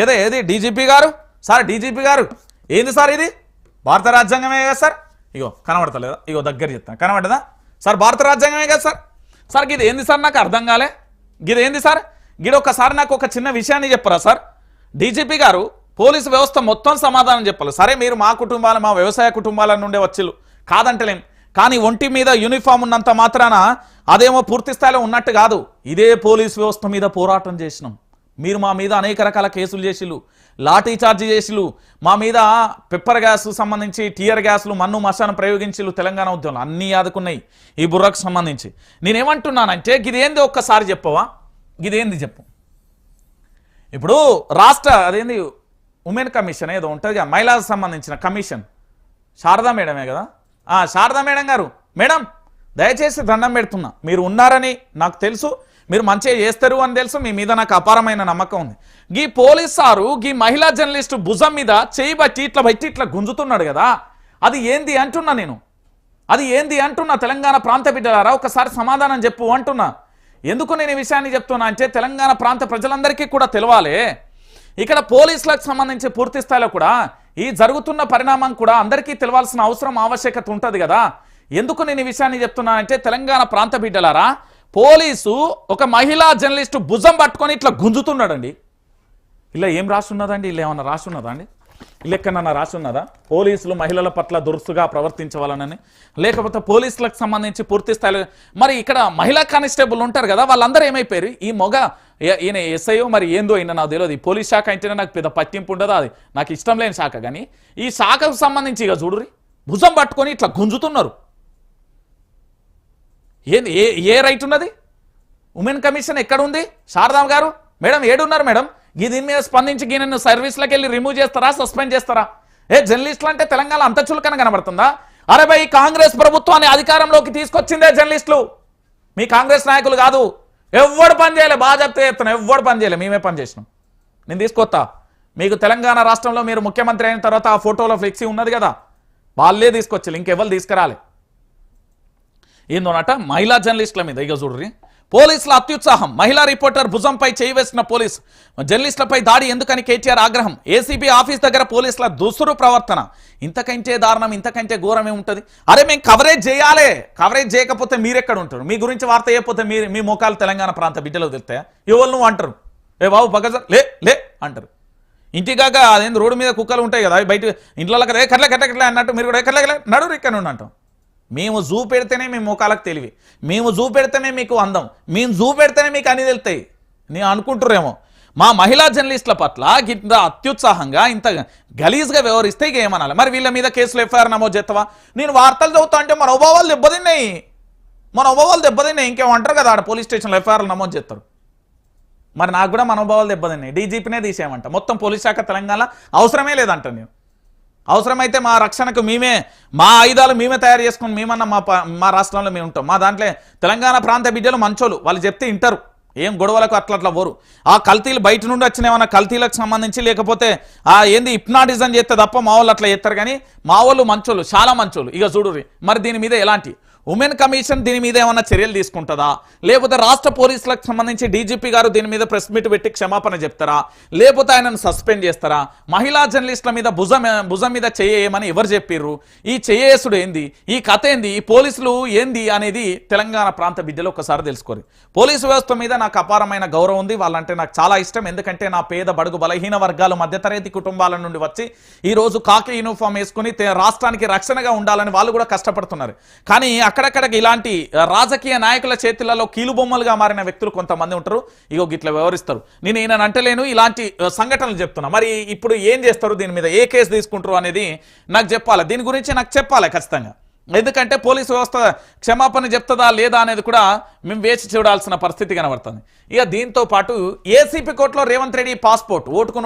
ఏదో ఏది? డీజీపీ గారు? సార్ డీజీపీ గారు. ఏంది సార్ ఇది? భారత రాజ్యాంగమే కదా సార్? ఇగో కనబడతలేదా? ఇగో దగ్గర చెప్తాను కనబడదా సార్ భారత రాజ్యాంగమే కదా సార్? సార్ ఇది ఏంది సార్ నాకు అర్థం కాలే? ఇది ఏంది సార్? గిది ఒకసారి నాకు ఒక చిన్న విషయాన్ని చెప్పరా సార్? డీజీపీ గారు పోలీసు వ్యవస్థ మొత్తం సమాధానం చెప్పాలి. సరే మీరు మా కుటుంబాలు మా వ్యవసాయ కుటుంబాల నుండే వచ్చిల్లు. కాదంటలేం. కానీ ఒంటి మీద యూనిఫామ్ ఉన్నంత మాత్రాన అదేమో పూర్తి స్థాయిలో ఉన్నట్టు కాదు. ఇదే పోలీస్ వ్యవస్థ మీద పోరాటం చేసినాం. మీరు మా మీద అనేక రకాల కేసులు చేసిళ్ళు లాఠీ చార్జీ చేసిలు మా మీద పెప్పర్ గ్యాస్ సంబంధించి టీయర్ గ్యాస్లు మన్ను మసాను ప్రయోగించిలు తెలంగాణ ఉద్యమంలో. అన్నీ ఆదుకున్నాయి ఈ బుర్రకు సంబంధించి. నేనేమంటున్నానంటే గిదేంది ఒక్కసారి చెప్పవా? గిదేంది చెప్పు. ఇప్పుడు రాష్ట్ర అదేంది ఉమెన్ కమిషన్ ఏదో ఉంటుంది కదా మహిళలకు సంబంధించిన కమిషన్. శారదా మేడమే కదా? శారదా మేడం గారు మేడం దయచేసి దండం పెడుతున్నా. మీరు ఉన్నారని నాకు తెలుసు. మీరు మంచిగా చేస్తారు అని తెలుసు మీ మీద నాకు అపారమైన నమ్మకం ఉంది. గీ పోలీస్ సారు గీ మహిళా జర్నలిస్టు భుజం మీద చేయి బట్టి ఇట్లా బట్టి ఇట్లా గుంజుతున్నాడు కదా. అది ఏంది అంటున్నా నేను? అది ఏంది అంటున్నా తెలంగాణ ప్రాంత బిడ్డలారా? ఒకసారి సమాధానం చెప్పు అంటున్నా. ఎందుకు నేను ఈ విషయాన్ని చెప్తున్నా అంటే తెలంగాణ ప్రాంత ప్రజలందరికీ కూడా తెలవాలి. ఇక్కడ పోలీసులకు సంబంధించి పూర్తి స్థాయిలో కూడా ఈ జరుగుతున్న పరిణామం కూడా అందరికీ తెలవాల్సిన అవసరం ఆవశ్యకత ఉంటుంది కదా. ఎందుకు నేను ఈ విషయాన్ని చెప్తున్నానంటే తెలంగాణ ప్రాంత బిడ్డలారా పోలీసు ఒక మహిళా జర్నలిస్టు భుజం పట్టుకొని ఇట్లా గుంజుతున్నాడండి. ఇలా ఏం రాసున్నదండి? ఇలా ఏమన్నా రాస్తున్నదా అండి? ఇలా రాస్తున్నదా పోలీసులు మహిళల పట్ల దురుసుగా ప్రవర్తించవాలనని లేకపోతే పోలీసులకు సంబంధించి పూర్తి స్థాయిలో మరి ఇక్కడ మహిళా కానిస్టేబుల్ ఉంటారు కదా వాళ్ళందరూ ఏమైపోయారు? ఈ మొగ ఈయన ఎస్ఐఓ మరి ఏందో అయినా నాకు తెలియదు. పోలీస్ శాఖ అంటేనే నాకు పెద్ద పట్టింపు ఉండదు అది. నాకు ఇష్టం లేని శాఖ కానీ ఈ శాఖకు సంబంధించి ఇక చూడురి భుజం పట్టుకొని ఇట్లా గుంజుతున్నారు. ఏంది ఏ ఏ రైట్ ఉన్నది? ఉమెన్ కమిషన్ ఎక్కడ ఉంది శారదాం గారు? మేడం ఏడున్నారు మేడం? ఈ దీని మీద స్పందించి ఈయనను సర్వీస్లోకి వెళ్ళి రిమూవ్ చేస్తారా సస్పెండ్ చేస్తారా? ఏ జర్నలిస్టులు అంటే తెలంగాణ అంత చులకన కనబడుతుందా? అరే కాంగ్రెస్ ప్రభుత్వాన్ని అధికారంలోకి తీసుకొచ్చిందే జర్నలిస్టులు మీ కాంగ్రెస్ నాయకులు కాదు. ఎవ్వడు పని చేయలే. బాగా చెప్తే చెప్తున్నా ఎవ్వడు పని చేయలే. మేమే పని చేసినాం. నేను తీసుకొస్తా. మీకు తెలంగాణ రాష్ట్రంలో మీరు ముఖ్యమంత్రి అయిన తర్వాత ఆ ఫోటోలో ఫ్లెక్సీ ఉన్నది కదా. వాళ్ళే తీసుకొచ్చారు. ఇంకెవ్వరు తీసుకురాలే. ఏందోనట? మహిళా జర్నలిస్టుల మీద. ఇక చూడ్రి పోలీసుల అత్యుత్సాహం. మహిళా రిపోర్టర్ భుజంపై చేయి వేసిన పోలీస్. జర్నలిస్టులపై దాడి ఎందుకని కేటీఆర్ ఆగ్రహం? ఏసీబీ ఆఫీస్ దగ్గర పోలీసుల దుస్తురు ప్రవర్తన. ఇంతకంటే దారుణం ఇంతకంటే ఘోరమే ఉంటుంది అరే మేము కవరేజ్ చేయాలి. కవరేజ్ చేయకపోతే మీరెక్కడ ఉంటారు? మీ గురించి వార్త చేయకపోతే మీరు మీ ముఖాలు తెలంగాణ ప్రాంత బిడ్డలు తెలుస్తాయా? ఎవరు నువ్వు అంటారు? ఏ బాబు బగజర్ లే లే అంటారు. ఇంటికాక అదేంది రోడ్డు మీద కుక్కలు ఉంటాయి కదా? బయట ఇంట్లో ఏ కట్ల కట్ల కట్ల అన్నట్టు మీరు కూడా ఏ కట్ల కట్ల నడు ఇక్కడ నుండి అంటాం మేము చూపెడితేనే మీ ముఖాలకు తెలివి. మేము చూపెడితేనే మీకు అందం. మేము చూపెడితేనే మీకు అని తెలుస్తాయి. నేను అనుకుంటురేమో మా మహిళా జర్నలిస్టుల పట్ల ఇంత అత్యుత్సాహంగా ఇంత గలీజ్గా వ్యవహరిస్తే ఇక ఏమనాలి? మరి వీళ్ళ మీద కేసులు ఎఫ్ఐఆర్ నమోదు చేస్తావా? నేను వార్తలు చదువుతా అంటే మన ఉభవాలు దెబ్బతిన్నాయి. మన ఉభవాలు దెబ్బతిన్నాయి. ఇంకేమంటారు కదా ఆడ పోలీస్ స్టేషన్లో ఎఫ్ఐఆర్లు నమోదు చేస్తారు. మరి నాకు కూడా మన మనోభావాలు దెబ్బతిన్నాయి. డీజీపీనే తీసేయమంట. మొత్తం పోలీస్ శాఖ తెలంగాణ అవసరమే లేదంట నేను. అవసరమైతే మా రక్షణకు మేమే మా ఆయుధాలు మేమే తయారు చేసుకుని మేమన్నా మా మా రాష్ట్రంలో మేము ఉంటాం. మా దాంట్లో తెలంగాణ ప్రాంత బిడ్డలు మంచోళ్ళు. వాళ్ళు చెప్తే వింటారు ఏం గొడవలకు అట్లా అట్లా పోరు. ఆ కల్తీలు బయట నుండి వచ్చిన ఏమన్నా కల్తీలకు సంబంధించి లేకపోతే ఆ ఏంది ఇప్నాటిజం చేస్తే తప్ప మా వాళ్ళు అట్లా చేస్తారు కానీ మా వాళ్ళు మంచోళ్ళు చాలా మంచోళ్ళు. ఇక చూడు మరి దీని మీద ఎలాంటి ఉమెన్ కమిషన్ దీని మీద ఏమైనా చర్యలు తీసుకుంటుందా? లేకపోతే రాష్ట్ర పోలీసులకు సంబంధించి డీజీపీ గారు దీని మీద ప్రెస్ మీట్ పెట్టి క్షమాపణ చెప్తారా? లేకపోతే ఆయనను సస్పెండ్ చేస్తారా? మహిళా జర్నలిస్టుల మీద భుజం భుజం మీద చేయమని ఎవరు చెప్పిర్రు? ఈ చేయేసుడు ఏంది? ఈ కథ ఏంది? ఈ పోలీసులు ఏంది అనేది తెలంగాణ ప్రాంత బిడ్డలు ఒకసారి తెలుసుకోరు. పోలీసు వ్యవస్థ మీద నాకు అపారమైన గౌరవం ఉంది. వాళ్ళంటే నాకు చాలా ఇష్టం. ఎందుకంటే నా పేద బడుగు బలహీన వర్గాలు మధ్యతరగతి కుటుంబాల నుండి వచ్చి ఈ రోజు కాకి యూనిఫామ్ వేసుకుని రాష్ట్రానికి రక్షణగా ఉండాలని వాళ్ళు కూడా కష్టపడుతున్నారు. కానీ అక్కడక్కడికి ఇలాంటి రాజకీయ నాయకుల చేతులలో కీలుబొమ్మలుగా మారిన వ్యక్తులు కొంతమంది ఉంటారు. ఇగో గిట్ల వ్యవహరిస్తారు. నేను ఈయన అంటలేను ఇలాంటి సంఘటనలు చెప్తున్నా. మరి ఇప్పుడు ఏం చేస్తారు దీని మీద? ఏ కేసు తీసుకుంటారు అనేది నాకు చెప్పాలి. దీని గురించి నాకు చెప్పాలి ఖచ్చితంగా. ఎందుకంటే పోలీసు వ్యవస్థ క్షమాపణ చెప్తుందా లేదా అనేది కూడా మేము వేచి చూడాల్సిన పరిస్థితి కనబడుతుంది. ఇక దీంతో పాటు ఏసీపీ కోర్టులో రేవంత్ రెడ్డి పాస్పోర్ట్ ఓటుకు